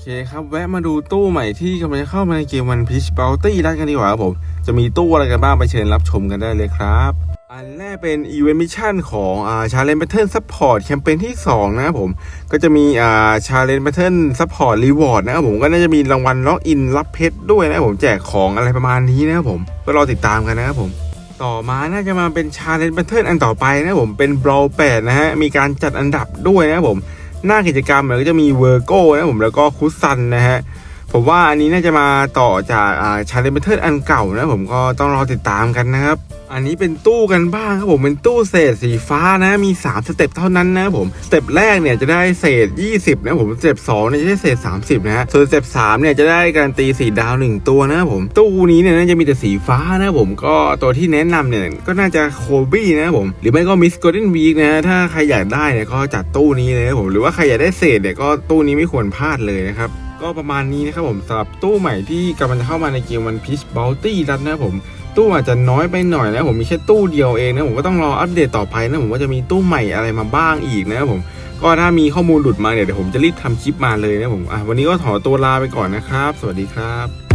เคครับ แวะมาดูตู้ใหม่ที่กำลังจะเข้ามาในเกมวันพิชเบลตี้รัดกันดีกว่าครับผม จะมีตู้อะไรกันบ้างไปเชิญรับชมกันได้เลยครับ อันแรกเป็นอีเวนต์มิชชั่นของอ่าชาเลนจ์แพทเทิร์นซัพพอร์ตแคมเปญที่ 2 นะครับผม ก็จะมีอ่าชาเลนจ์แพทเทิร์นซัพพอร์ตรีวอร์ดนะครับผมก็น่าจะมีรางวัลล็อกอินรับเพชรด้วยนะครับผมแจกของอะไรประมาณนี้นะครับผมก็รอติดตามกันนะครับผมต่อมาน่าจะมาเป็นชาเลนจ์แพทเทิร์นอันต่อไปนะครับผมเป็นบรอลแปดนะฮะมีการจัดอันดับด้วยนะครับผม หน้ากิจกรรมเนี่ยก็จะมีเวอร์โก้นะผมแล้วก็คุซันนะฮะ ผมว่าอันนี้น่าจะมาต่อจากชาเลนจ์เทิร์อันเก่านะผมก็ต้องรอติดตามกันนะครับ อันนี้เป็นตู้กันบ้างครับผมเป็นตู้เศษสีฟ้านะมี 3 สเต็ปเท่านั้นนะผมสเต็ปแรกเนี่ยจะได้เศษ 20 นะผมสเต็ป2เนี่ยจะได้เศษ 30 นะฮะส่วนสเต็ป3เนี่ยจะได้การันตีสีดาว 1 ตัวนะผมตู้นี้เนี่ยน่าจะมีแต่สีฟ้านะผมก็ตัวที่แนะนำเนี่ยก็น่าจะโคบี้นะผมหรือไม่ก็มิสโกลเด้นวีคนะถ้าใครอยากได้เนี่ยก็จัดตู้นี้เลยผมหรือว่าใครอยากได้เศษเนี่ยก็ตู้นี้ไม่ควรพลาดเลยนะครับ ก็ประมาณนี้นะครับผมสำหรับตู้ใหม่ที่กำลังจะเข้ามาในเกมวันพีชบอลตี้รัดนะครับผมตู้อาจจะน้อยไปหน่อยนะผมมีแค่ตู้เดียวเองนะผมก็ต้องรออัปเดตต่อไปนะผมว่าจะมีตู้ใหม่อะไรมาบ้างอีกนะครับผมก็ถ้ามีข้อมูลหลุดมาเนี่ยเดี๋ยวผมจะรีบทำคลิปมาเลยนะผมอะวันนี้ก็ขอตัวลาไปก่อนนะครับ สวัสดีครับ